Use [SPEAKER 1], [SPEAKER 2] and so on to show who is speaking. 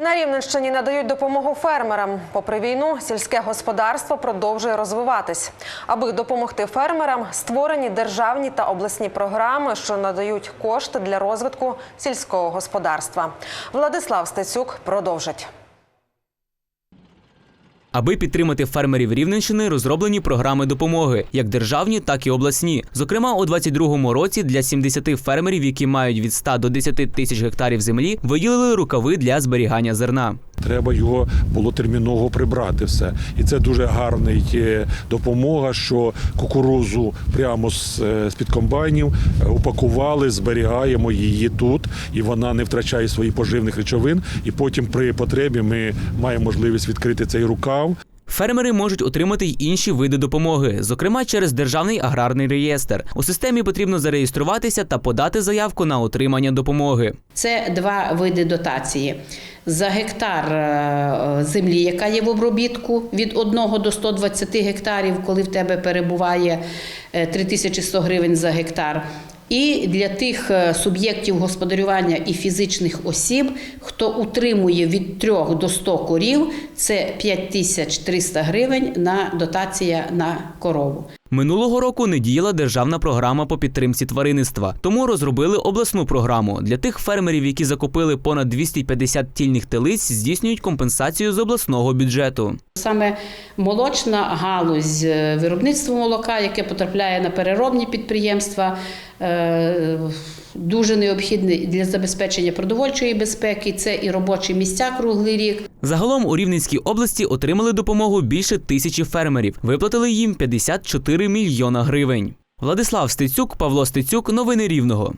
[SPEAKER 1] На Рівненщині надають допомогу фермерам. Попри війну, сільське господарство продовжує розвиватись. Аби допомогти фермерам, створені державні та обласні програми, що надають кошти для розвитку сільського господарства. Владислав Стецюк продовжить.
[SPEAKER 2] Аби підтримати фермерів Рівненщини, розроблені програми допомоги, як державні, так і обласні. Зокрема, у 22-му році для 70 фермерів, які мають від 100 до 10 тисяч гектарів землі, виділили рукави для зберігання зерна.
[SPEAKER 3] Треба його було терміново прибрати все. І це дуже гарна допомога, що кукурузу прямо з, е, з-під комбайнів е, упакували, зберігаємо її тут, і вона не втрачає своїх поживних речовин. І потім при потребі ми маємо можливість відкрити цей рукав.
[SPEAKER 2] Фермери можуть отримати й інші види допомоги, зокрема через державний аграрний реєстр. У системі потрібно зареєструватися та подати заявку на отримання допомоги.
[SPEAKER 4] Це два види дотації. За гектар е, землі, яка є в обробітку, від 1 до 120 гектарів, коли в тебе перебуває е, 3100 гривень за гектар. І для тих е, суб'єктів господарювання і фізичних осіб, хто утримує від 3 до 100 корів, це 5300 гривень на дотація на корову.
[SPEAKER 2] Минулого року не діяла державна програма по підтримці тваринництва, тому розробили обласну програму. Для тих фермерів, які закупили понад 250 тільних телиць, здійснюють компенсацію з обласного бюджету.
[SPEAKER 4] Саме молочна галузь виробництво виробництва молока, яке потрапляє на переробні підприємства, е, дуже необхідний для забезпечення продовольчої безпеки. Це і робочі місця круглий рік.
[SPEAKER 2] Загалом у Рівненській області отримали допомогу більше тисячі фермерів. Виплатили їм 54 мільйона гривень. Владислав Стецюк, Павло Стецюк. Новини Рівного.